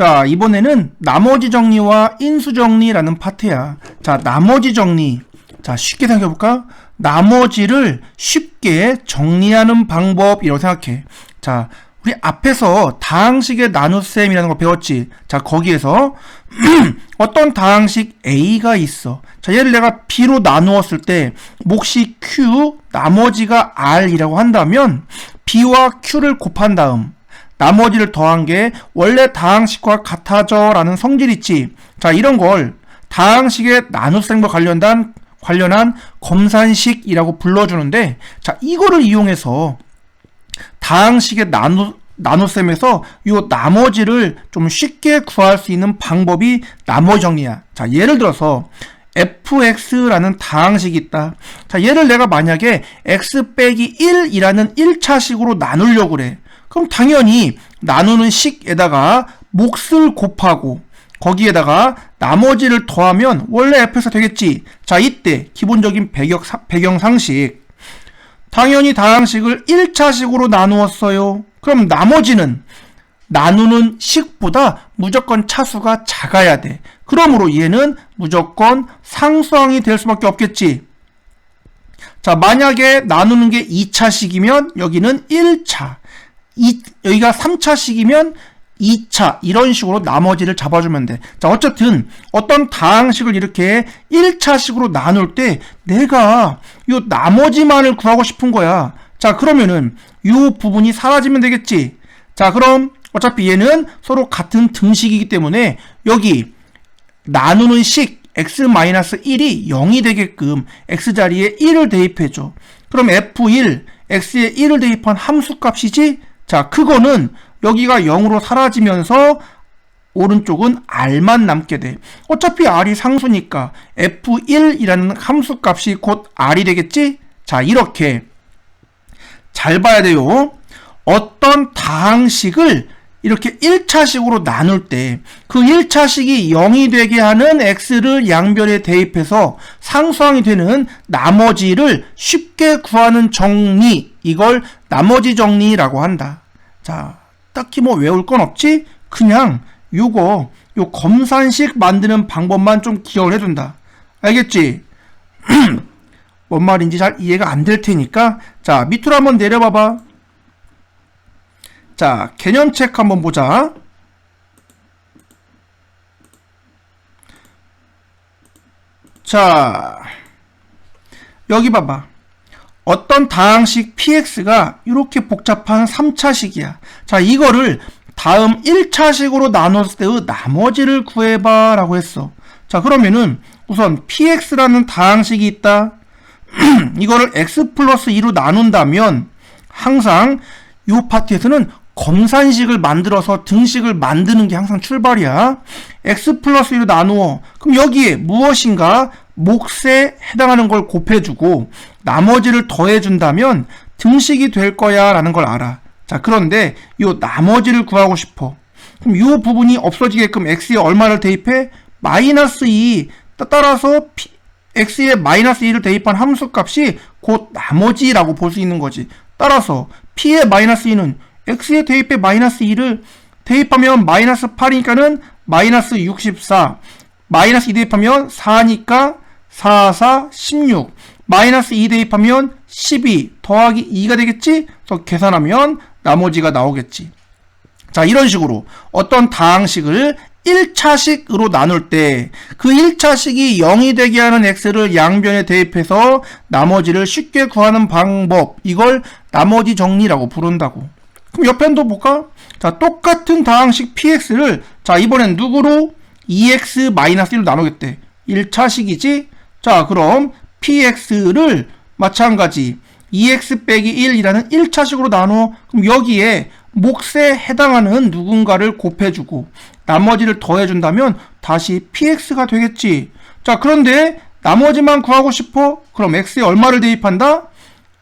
자, 이번에는 나머지 정리와 인수 정리라는 파트야. 자, 나머지 정리. 자, 쉽게 생각해볼까? 나머지를 쉽게 정리하는 방법이라고 생각해. 자, 우리 앞에서 다항식의 나눗셈이라는 거 배웠지? 자, 거기에서 어떤 다항식 A가 있어. 자, 얘를 내가 B로 나누었을 때 몫이 Q, 나머지가 R이라고 한다면 B와 Q를 곱한 다음 나머지를 더한 게 원래 다항식과 같아져 라는 성질 있지. 자, 이런 걸 다항식의 나눗셈과 관련된 관련한 검산식이라고 불러주는데 자, 이거를 이용해서 다항식의 나누 나눗셈에서 요 나머지를 좀 쉽게 구할 수 있는 방법이 나머지 정리야. 자, 예를 들어서 fx라는 다항식이 있다. 자, 얘를 내가 만약에 x 빼기 1이라는 1차식으로 나누려고 그래. 그럼 당연히 나누는 식에다가 몫을 곱하고 거기에다가 나머지를 더하면 원래 fx가 되겠지. 자, 이때 기본적인 배경, 배경 상식. 당연히 다항식을 1차식으로 나누었어요. 그럼 나머지는 나누는 식보다 무조건 차수가 작아야 돼. 그러므로 얘는 무조건 상수항이 될 수밖에 없겠지. 자, 만약에 나누는 게 2차식이면 여기는 1차. 이, 여기가 3차 식이면 2차 이런 식으로 나머지를 잡아주면 돼. 자 어쨌든 어떤 다항식을 이렇게 1차식으로 나눌 때 내가 요 나머지만을 구하고 싶은 거야. 자 그러면은 요 부분이 사라지면 되겠지. 자 그럼 어차피 얘는 서로 같은 등식이기 때문에 여기 나누는 식 x-1이 0이 되게끔 x자리에 1을 대입해줘. 그럼 f1, x에 1을 대입한 함수값이지? 자, 그거는 여기가 0으로 사라지면서 오른쪽은 r만 남게 돼. 어차피 r이 상수니까 f1이라는 함수 값이 곧 r이 되겠지? 자, 이렇게 잘 봐야 돼요. 어떤 다항식을 이렇게 1차식으로 나눌 때 그 1차식이 0이 되게 하는 x를 양변에 대입해서 상수항이 되는 나머지를 쉽게 구하는 정리 이걸 나머지 정리라고 한다. 자, 딱히 뭐 외울 건 없지? 그냥 요거 요 검산식 만드는 방법만 좀 기억을 해둔다. 알겠지? 뭔 말인지 잘 이해가 안 될 테니까 자 밑으로 한번 내려봐봐. 자 개념 책 한번 보자. 자 여기 봐봐. 어떤 다항식 px가 이렇게 복잡한 3차식이야. 자, 이거를 다음 1차식으로 나눴을 때의 나머지를 구해봐 라고 했어. 자, 그러면은 우선 px라는 다항식이 있다. 이거를 x 플러스 2로 나눈다면 항상 이 파트에서는 검산식을 만들어서 등식을 만드는 게 항상 출발이야. x 플러스 2로 나누어. 그럼 여기에 무엇인가 몫에 해당하는 걸 곱해주고 나머지를 더해준다면 등식이 될 거야 라는 걸 알아. 자, 그런데 이 나머지를 구하고 싶어. 그럼 이 부분이 없어지게끔 x에 얼마를 대입해? 마이너스 2. 따라서 p, x에 마이너스 2를 대입한 함수 값이 곧 나머지라고 볼 수 있는 거지. 따라서 p의 마이너스 2는 x에 대입해 마이너스 2를 대입하면 마이너스 8이니까는 마이너스 64. 마이너스 2 대입하면 4니까 4, 4, 16. 마이너스 2 대입하면 12 더하기 2가 되겠지? 그래서 계산하면 나머지가 나오겠지. 자, 이런 식으로 어떤 다항식을 1차식으로 나눌 때 그 1차식이 0이 되게 하는 x를 양변에 대입해서 나머지를 쉽게 구하는 방법 이걸 나머지 정리라고 부른다고. 그럼 옆편도 볼까? 자, 똑같은 다항식 px를 자, 이번엔 누구로 2x-1로 나누겠대. 1차식이지? 자, 그럼 px를 마찬가지 2x 빼기 1이라는 1차식으로 나눠 그럼 여기에 몫에 해당하는 누군가를 곱해주고 나머지를 더해준다면 다시 px가 되겠지. 자, 그런데 나머지만 구하고 싶어? 그럼 x에 얼마를 대입한다?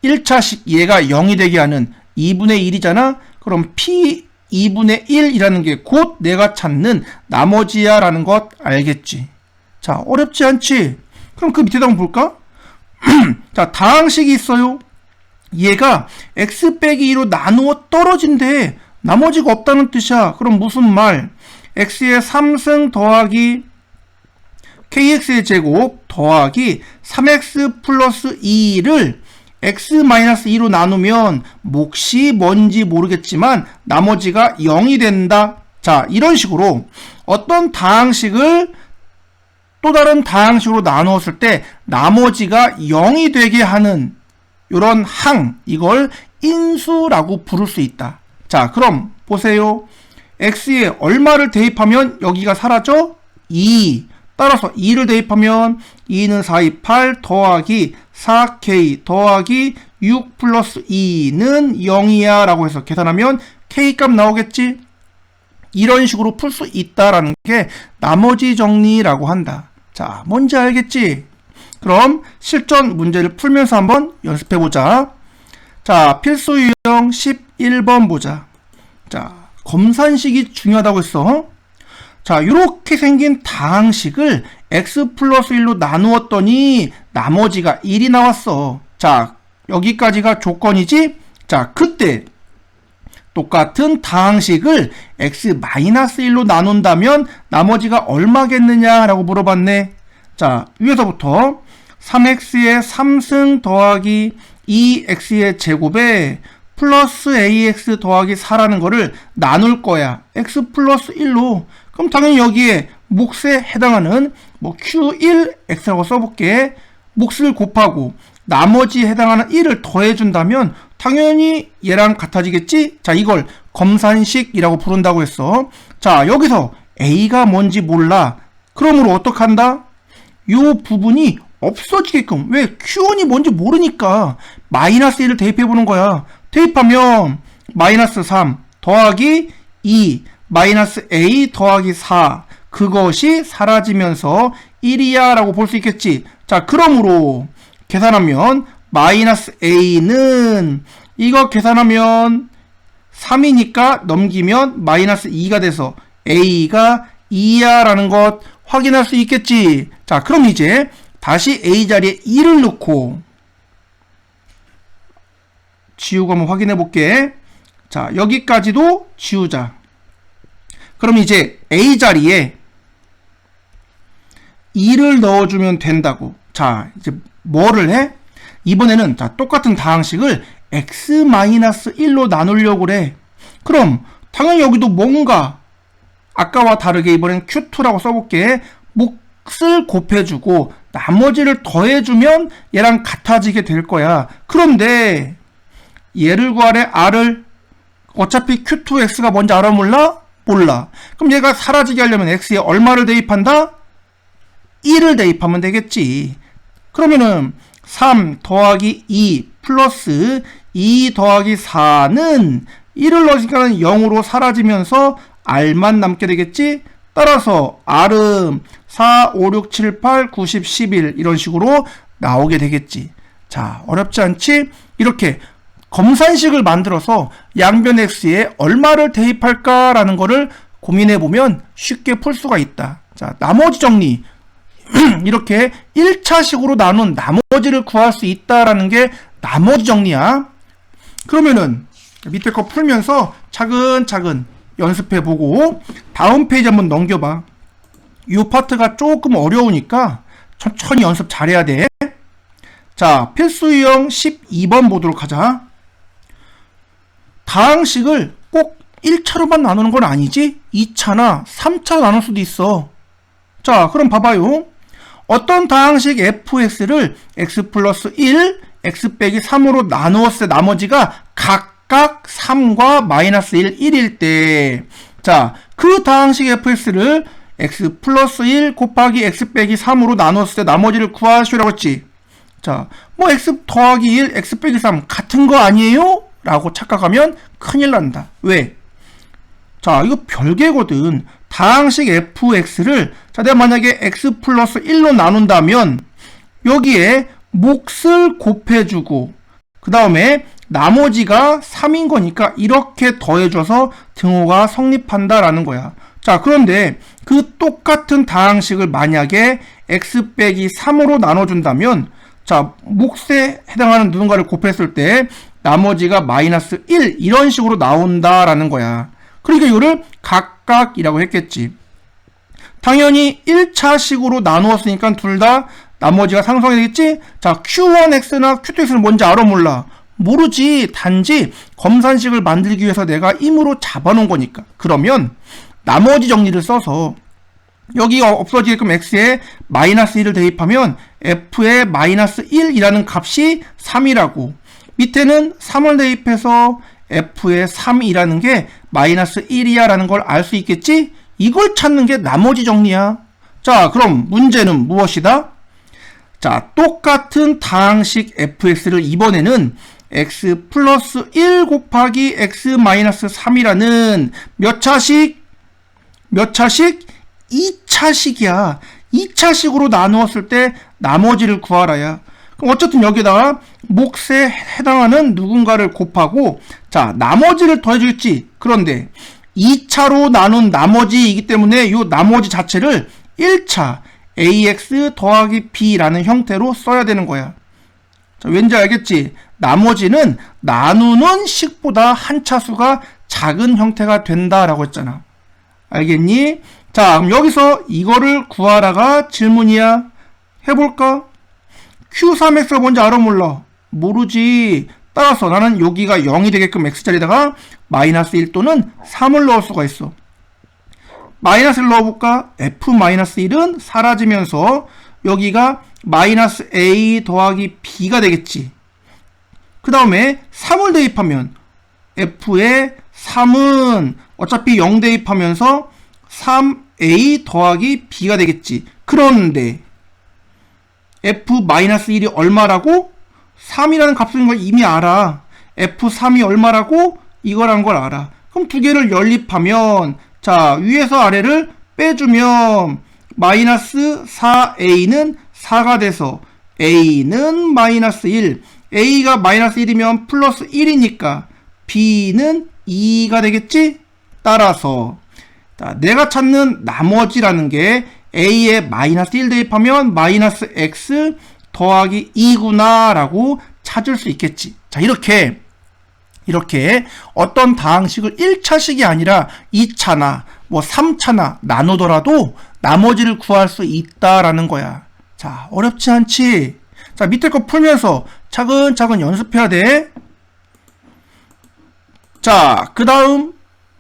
1차식 얘가 0이 되게 하는 2분의 1이잖아? 그럼 p 2분의 1이라는 게 곧 내가 찾는 나머지야 라는 것 알겠지? 자, 어렵지 않지? 그럼 그 밑에다 한번 볼까? 자, 다항식이 있어요. 얘가 x 빼기 2로 나누어 떨어진대. 나머지가 없다는 뜻이야. 그럼 무슨 말? x의 3승 더하기 kx의 제곱 더하기 3x 플러스 2를 x-2로 나누면 몫이 뭔지 모르겠지만 나머지가 0이 된다. 자, 이런 식으로 어떤 다항식을 또 다른 다항식으로 나누었을 때 나머지가 0이 되게 하는 이런 항, 이걸 인수라고 부를 수 있다. 자, 그럼 보세요. x에 얼마를 대입하면 여기가 사라져? 2. 따라서 2를 대입하면 2는 4, 2, 8 더하기 4k 더하기 6 플러스 2는 0이야 라고 해서 계산하면 k 값 나오겠지? 이런 식으로 풀 수 있다라는 게 나머지 정리라고 한다. 자, 뭔지 알겠지? 그럼 실전 문제를 풀면서 한번 연습해 보자. 자, 필수 유형 11번 보자. 자, 검산식이 중요하다고 했어. 자, 이렇게 생긴 다항식을 x 플러스 1로 나누었더니 나머지가 1이 나왔어. 자, 여기까지가 조건이지? 자, 그때 똑같은 다항식을 x 마이너스 1로 나눈다면 나머지가 얼마겠느냐라고 물어봤네. 자, 위에서부터 3x의 3승 더하기 2x의 제곱에 플러스 ax 더하기 4라는 거를 나눌 거야. x 플러스 1로. 그럼 당연히 여기에 몫에 해당하는 뭐 q1x라고 써볼게. 몫을 곱하고 나머지 해당하는 1을 더해준다면 당연히 얘랑 같아지겠지? 자, 이걸 검산식이라고 부른다고 했어. 자, 여기서 a가 뭔지 몰라. 그러므로 어떡한다? 요 부분이 없어지게끔 왜 q1이 뭔지 모르니까 마이너스 1을 대입해 보는 거야. 대입하면 마이너스 3 더하기 2 마이너스 a 더하기 4 그것이 사라지면서 1이야 라고 볼 수 있겠지. 자, 그러므로 계산하면 마이너스 a는 이거 계산하면 3이니까 넘기면 마이너스 2가 돼서 a가 2야 라는 것 확인할 수 있겠지. 자, 그럼 이제 다시 a 자리에 2를 넣고 지우고 한번 확인해 볼게. 자, 여기까지도 지우자. 그럼 이제 a 자리에 2를 넣어주면 된다고. 자, 이제 뭐를 해? 이번에는 자, 똑같은 다항식을 x-1로 나누려고 그래. 그럼 당연히 여기도 뭔가 아까와 다르게 이번엔 q2라고 써볼게. 몫을 곱해주고 나머지를 더해주면 얘랑 같아지게 될 거야. 그런데 얘를 구하래 r을 어차피 q2x가 뭔지 알아 몰라? 몰라. 그럼 얘가 사라지게 하려면 x에 얼마를 대입한다? 1을 대입하면 되겠지. 그러면은 3 더하기 2 플러스 2 더하기 4는 1을 넣으니까 0으로 사라지면서 r만 남게 되겠지? 따라서 r은 4, 5, 6, 7, 8, 9, 10, 11 이런 식으로 나오게 되겠지. 자, 어렵지 않지? 이렇게 검산식을 만들어서 양변 x에 얼마를 대입할까라는 거를 고민해 보면 쉽게 풀 수가 있다. 자, 나머지 정리. 이렇게 1차식으로 나눈 나머지를 구할 수 있다라는 게 나머지 정리야. 그러면은 밑에 거 풀면서 차근차근 연습해 보고 다음 페이지 한번 넘겨봐. 이 파트가 조금 어려우니까 천천히 연습 잘해야 돼. 자, 필수 유형 12번 보도록 하자. 다항식을 꼭 1차로만 나누는 건 아니지? 2차나 3차로 나눌 수도 있어. 자, 그럼 봐봐요. 어떤 다항식 fx를 x 플러스 1, x 빼기 3으로 나누었을 때 나머지가 각각 3과 마이너스 1, 1일 때, 자, 그 다항식 fx를 x 플러스 1 곱하기 x 빼기 3으로 나누었을 때 나머지를 구하시라고 했지. 자, 뭐 x 더하기 1, x 빼기 3 같은 거 아니에요? 라고 착각하면 큰일 난다. 왜? 자, 이거 별개거든. 다항식 fx를 자, 내가 만약에 x 플러스 1로 나눈다면 여기에 몫을 곱해주고 그 다음에 나머지가 3인 거니까 이렇게 더해줘서 등호가 성립한다라는 거야. 자, 그런데 그 똑같은 다항식을 만약에 x 빼기 3으로 나눠준다면 자, 몫에 해당하는 누군가를 곱했을 때 나머지가 마이너스 1 이런 식으로 나온다라는 거야. 그러니까 이거를 각 각이라고 했겠지. 당연히 1차식으로 나누었으니까 둘 다 나머지가 상성이 되겠지? 자, Q1X나 Q2X는 뭔지 알아 몰라? 모르지. 단지 검산식을 만들기 위해서 내가 임으로 잡아놓은 거니까. 그러면 나머지 정리를 써서 여기 없어지게끔 x에 마이너스 1을 대입하면 f의 마이너스 1이라는 값이 3이라고 밑에는 3을 대입해서 f의 3이라는 게 마이너스 1이야 라는 걸 알 수 있겠지? 이걸 찾는 게 나머지 정리야. 자, 그럼 문제는 무엇이다? 자, 똑같은 다항식 fx를 이번에는 x 플러스 1 곱하기 x 마이너스 3이라는 몇 차식? 몇 차식? 2차식이야. 2차식으로 나누었을 때 나머지를 구하라야. 그럼 어쨌든 여기다가 몫에 해당하는 누군가를 곱하고 자 나머지를 더해주겠지. 그런데 2차로 나눈 나머지이기 때문에 이 나머지 자체를 1차 ax 더하기 b라는 형태로 써야 되는 거야. 자, 왠지 알겠지? 나머지는 나누는 식보다 한 차수가 작은 형태가 된다라고 했잖아. 알겠니? 자, 그럼 여기서 이거를 구하라가 질문이야. 해볼까? Q3X가 뭔지 알아 몰라? 모르지. 따라서 나는 여기가 0이 되게끔 X자리에다가 마이너스 1 또는 3을 넣을 수가 있어. 마이너스를 넣어볼까? F-1은 사라지면서 여기가 마이너스 A 더하기 B가 되겠지. 그 다음에 3을 대입하면 F에 3은 어차피 0 대입하면서 3a 더하기 b가 되겠지. 그런데 f-1이 얼마라고? 3이라는 값인 걸 이미 알아. f3이 얼마라고? 이거라는 걸 알아. 그럼 두 개를 연립하면 자 위에서 아래를 빼주면 마이너스 4a는 4가 돼서 a는 마이너스 1 a가 마이너스 1이면 플러스 1이니까 b는 2가 되겠지? 따라서 자, 내가 찾는 나머지라는 게 a에 마이너스 1 대입하면 마이너스 x 더하기 2구나 라고 찾을 수 있겠지. 자, 이렇게 이렇게 어떤 다항식을 1차식이 아니라 2차나 뭐 3차나 나누더라도 나머지를 구할 수 있다라는 거야. 자, 어렵지 않지? 자, 밑에 거 풀면서 차근차근 연습해야 돼. 자, 그 다음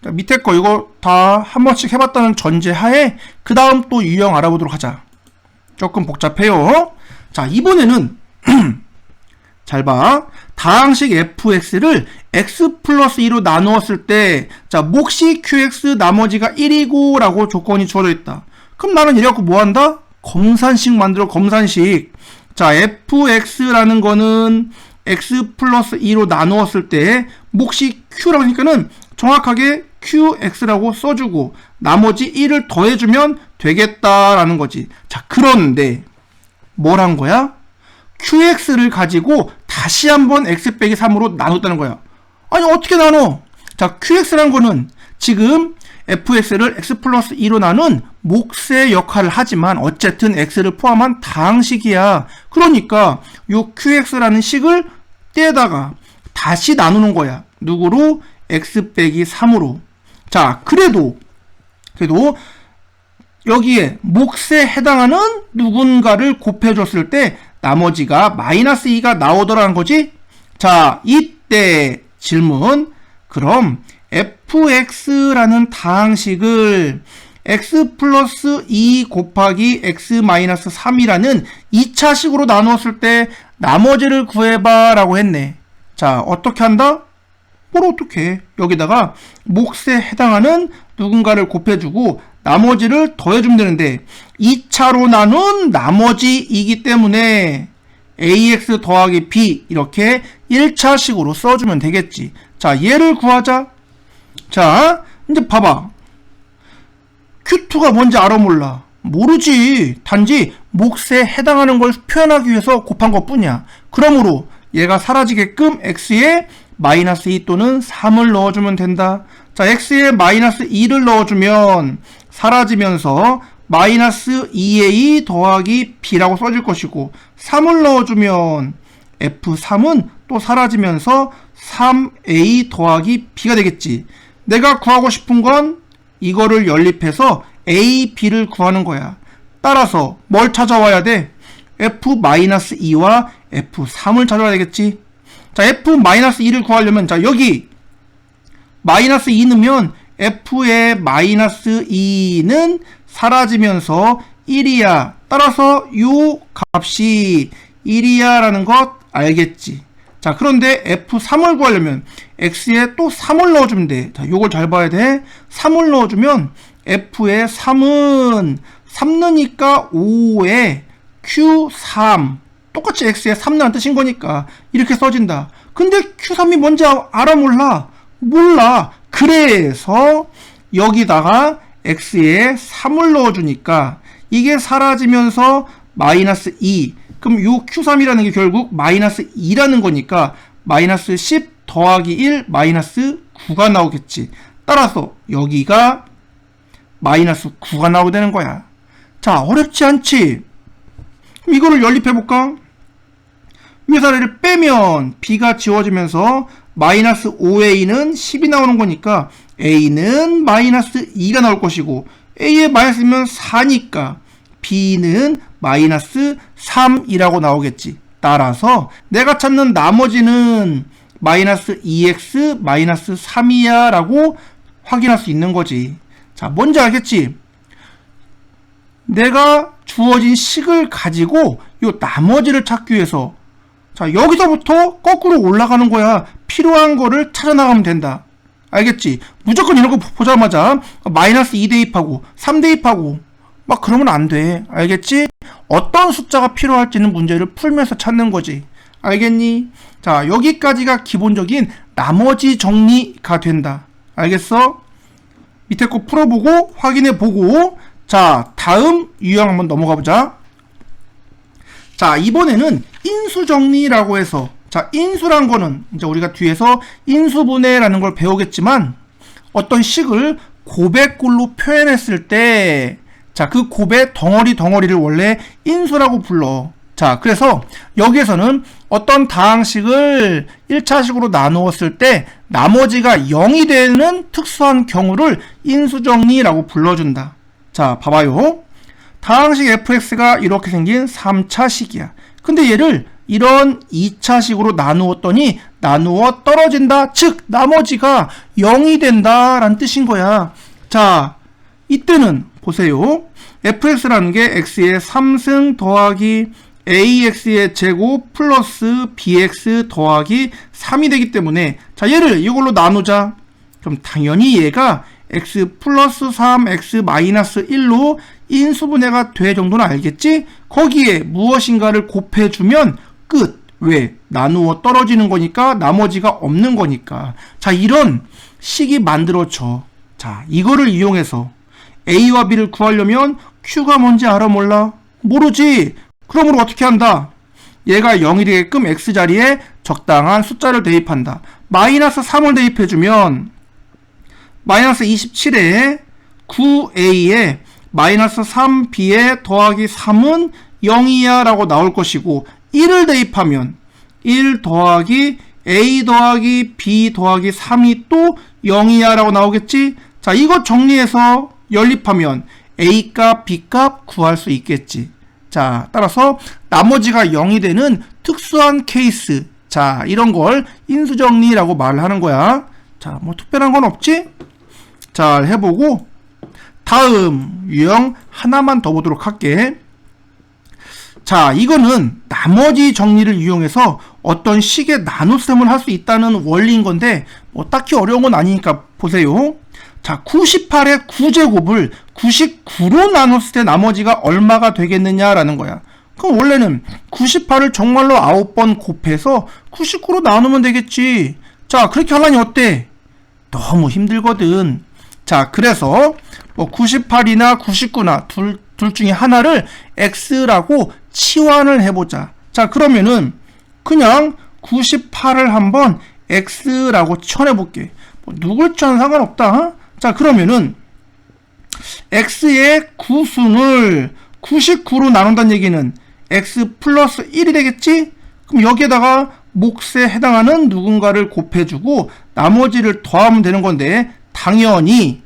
밑에 거 이거 다 한 번씩 해봤다는 전제하에 그 다음 또 유형 알아보도록 하자. 조금 복잡해요. 자 이번에는 잘 봐. 다항식 fx를 x 플러스 2로 나누었을 때, 자, 몫이 qx 나머지가 1이고, 라고 조건이 주어져 있다. 그럼 나는 이래갖고 뭐 한다? 검산식 만들어, 검산식. 자, fx라는 거는 x 플러스 2로 나누었을 때, 몫이 q라고 하니까는 정확하게 QX라고 써주고 나머지 1을 더해주면 되겠다라는 거지. 자, 그런데 뭘 한 거야? QX를 가지고 다시 한번 X 빼기 3으로 나눴다는 거야. 아니, 어떻게 나눠? 자, QX라는 거는 지금 fx를 x 플러스 2로 나눈 몫의 역할을 하지만 어쨌든 x를 포함한 다항식이야. 그러니까 요 qx라는 식을 떼다가 다시 나누는 거야. 누구로? x 빼기 3으로. 자, 그래도, 그래도, 여기에 몫에 해당하는 누군가를 곱해줬을 때 나머지가 마이너스 2가 나오더라는 거지? 자, 이때 질문. 그럼 fx라는 다항식을 x 플러스 2 곱하기 x 마이너스 3이라는 2차식으로 나누었을 때 나머지를 구해봐 라고 했네. 자, 어떻게 한다? 뭘 어떻게 여기다가 몫에 해당하는 누군가를 곱해주고 나머지를 더해주면 되는데 2차로 나눈 나머지이기 때문에 ax 더하기 b 이렇게 1차식으로 써주면 되겠지. 자 얘를 구하자. 자 이제 봐봐. Q2가 뭔지 알아 몰라. 모르지. 단지 몫에 해당하는 걸 표현하기 위해서 곱한 것 뿐이야. 그러므로 얘가 사라지게끔 x에 마이너스 2 또는 3을 넣어주면 된다. 자, x에 마이너스 2를 넣어주면 사라지면서 마이너스 2a 더하기 b라고 써질 것이고 3을 넣어주면 f3은 또 사라지면서 3a 더하기 b가 되겠지. 내가 구하고 싶은 건 이거를 연립해서 A, B를 구하는 거야. 따라서 뭘 찾아와야 돼? F-2와 F3을 찾아야 되겠지. 자, F-2를 구하려면 자, 여기 마이너스 2 넣으면 F의 마이너스 2는 사라지면서 1이야. 따라서 요 값이 1이야 라는 것 알겠지. 자, 그런데 F3을 구하려면 X에 또 3을 넣어주면 돼. 자, 요걸 잘 봐야 돼. 3을 넣어주면 F의 3은 3 넣으니까 5에 Q3. 똑같이 X에 3 넣은 뜻인 거니까 이렇게 써진다. 근데 Q3이 뭔지 알아 몰라? 몰라. 그래서 여기다가 X에 3을 넣어주니까 이게 사라지면서 마이너스 2. 그럼 요 Q3이라는 게 결국 마이너스 2라는 거니까 마이너스 10 더하기 1 마이너스 9가 나오겠지. 따라서 여기가 마이너스 9가 나오게 되는 거야. 자, 어렵지 않지? 그럼 이거를 연립해볼까? 위사례를 빼면 B가 지워지면서 마이너스 5A는 10이 나오는 거니까 A는 마이너스 2가 나올 것이고 A의 마이너스면 4니까 B는 마이너스 3이라고 나오겠지. 따라서 내가 찾는 나머지는 마이너스 2x 마이너스 3이야 라고 확인할 수 있는 거지. 자, 뭔지 알겠지? 내가 주어진 식을 가지고 요 나머지를 찾기 위해서 자, 여기서부터 거꾸로 올라가는 거야. 필요한 거를 찾아 나가면 된다. 알겠지? 무조건 이런 거 보자마자 마이너스 2 대 입하고 3 대 입하고 막 그러면 안 돼. 알겠지? 어떤 숫자가 필요할지는 문제를 풀면서 찾는 거지. 알겠니? 자, 여기까지가 기본적인 나머지 정리가 된다. 알겠어? 밑에 거 풀어보고 확인해 보고 자, 다음 유형 한번 넘어가 보자. 자, 이번에는 인수 정리라고 해서 자, 인수란 거는 이제 우리가 뒤에서 인수분해라는 걸 배우겠지만 어떤 식을 고백꼴로 표현했을 때 자, 그 곱의 덩어리 덩어리를 원래 인수라고 불러. 자, 그래서 여기에서는 어떤 다항식을 1차식으로 나누었을 때 나머지가 0이 되는 특수한 경우를 인수정리라고 불러준다. 자, 봐봐요. 다항식 fx가 이렇게 생긴 3차식이야. 근데 얘를 이런 2차식으로 나누었더니 나누어 떨어진다. 즉, 나머지가 0이 된다. 라는 뜻인 거야. 자, 이때는 보세요. fx라는 게 x의 3승 더하기 ax의 제곱 플러스 bx 더하기 3이 되기 때문에 자 얘를 이걸로 나누자. 그럼 당연히 얘가 x 플러스 3 x 마이너스 1로 인수분해가 돼 정도는 알겠지? 거기에 무엇인가를 곱해주면 끝. 왜? 나누어 떨어지는 거니까 나머지가 없는 거니까. 자 이런 식이 만들어져. 자 이거를 이용해서 A와 B를 구하려면 Q가 뭔지 알아 몰라? 모르지. 그러므로 어떻게 한다? 얘가 0이 되게끔 X자리에 적당한 숫자를 대입한다. 마이너스 3을 대입해주면 마이너스 27에 9A에 마이너스 3B에 더하기 3은 0이야 라고 나올 것이고 1을 대입하면 1 더하기 A 더하기 B 더하기 3이 또 0이야 라고 나오겠지? 자 이것 정리해서 연립하면 A값, B값 구할 수 있겠지. 자, 따라서 나머지가 0이 되는 특수한 케이스. 자, 이런 걸 인수정리라고 말을 하는 거야. 자, 뭐 특별한 건 없지? 잘 해보고 다음 유형 하나만 더 보도록 할게. 자, 이거는 나머지 정리를 이용해서 어떤 식의 나눗셈을 할 수 있다는 원리인 건데 뭐 딱히 어려운 건 아니니까 보세요. 자, 98의 9제곱을 99로 나눴을 때 나머지가 얼마가 되겠느냐라는 거야. 그럼 원래는 98을 정말로 9번 곱해서 99로 나누면 되겠지. 자, 그렇게 하려니 어때? 너무 힘들거든. 자, 그래서 뭐 98이나 99나 둘, 둘 중에 하나를 x라고 치환을 해보자. 자, 그러면은 그냥 98을 한번 x라고 치환해볼게. 뭐 누굴 치환 상관없다. 어? 자, 그러면은 x의 구순을 99로 나눈다는 얘기는 x 플러스 1이 되겠지? 그럼 여기에다가 몫에 해당하는 누군가를 곱해주고 나머지를 더하면 되는 건데 당연히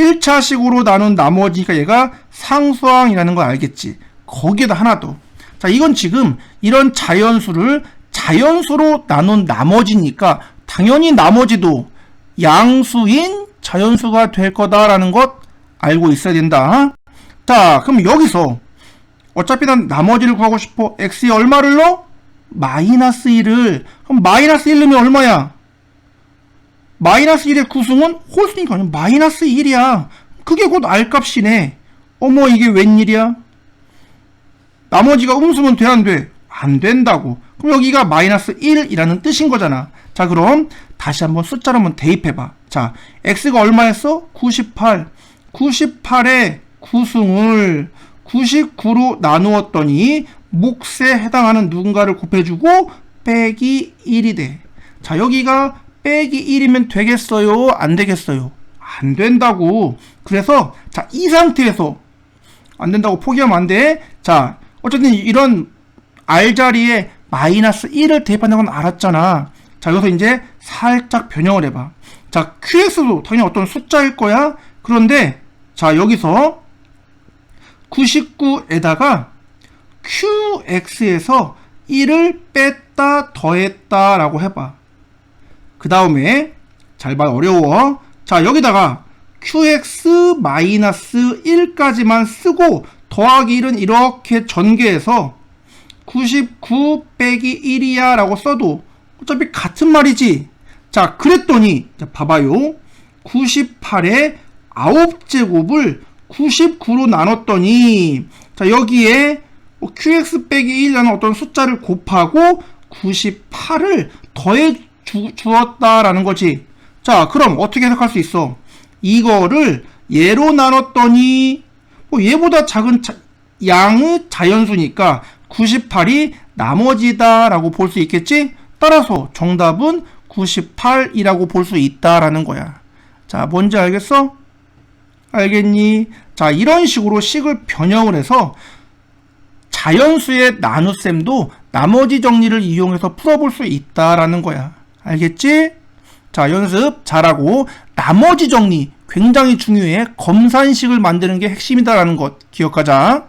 1차식으로 나눈 나머지가 얘가 상수항이라는 걸 알겠지. 거기에다 하나 더. 자, 이건 지금 이런 자연수를 자연수로 나눈 나머지니까 당연히 나머지도 양수인 자연수가 될 거다라는 것 알고 있어야 된다. 자, 그럼 여기서 어차피 난 나머지를 구하고 싶어. x에 얼마를 넣어? 마이너스 1을. 그럼 마이너스 1 넣으면 얼마야? 마이너스 1의 구승은 홀수니까 아니 마이너스 1이야. 그게 곧 R값이네. 어머 이게 웬일이야? 나머지가 음수면 돼 안 돼? 안 된다고. 그럼 여기가 마이너스 1이라는 뜻인 거잖아. 자 그럼 다시 한번 숫자로 한번 대입해봐. 자 x가 얼마였어? 98. 98의 구승을 99로 나누었더니 몫에 해당하는 누군가를 곱해주고 빼기 1이 돼. 자 여기가 빼기 1이면 되겠어요? 안 되겠어요? 안 된다고. 그래서 자 이 상태에서 안 된다고 포기하면 안 돼. 자 어쨌든 이런 R 자리에 마이너스 1을 대입한다는 건 알았잖아. 자 여기서 이제 살짝 변형을 해봐. 자 QX도 당연히 어떤 숫자일 거야. 그런데 자 여기서 99에다가 QX에서 1을 뺐다 더했다 라고 해봐. 그 다음에 잘 봐 어려워. 자 여기다가 QX 마이너스 1까지만 쓰고 더하기 1은 이렇게 전개해서 99 빼기 1이야 라고 써도 어차피 같은 말이지. 자 그랬더니 자, 봐봐요. 98의 9제곱을 99로 나눴더니 자 여기에 뭐 QX 빼기 1이라는 어떤 숫자를 곱하고 98을 더해 주, 주었다라는 거지. 자, 그럼 어떻게 해석할 수 있어? 이거를 얘로 나눴더니 뭐 얘보다 작은 자, 양의 자연수니까 98이 나머지다라고 볼 수 있겠지? 따라서 정답은 98이라고 볼 수 있다라는 거야. 자, 뭔지 알겠어? 알겠니? 자, 이런 식으로 식을 변형을 해서 자연수의 나눗셈도 나머지 정리를 이용해서 풀어볼 수 있다라는 거야. 알겠지? 자, 연습 잘하고 나머지 정리 굉장히 중요해. 검산식을 만드는 게 핵심이다라는 것 기억하자.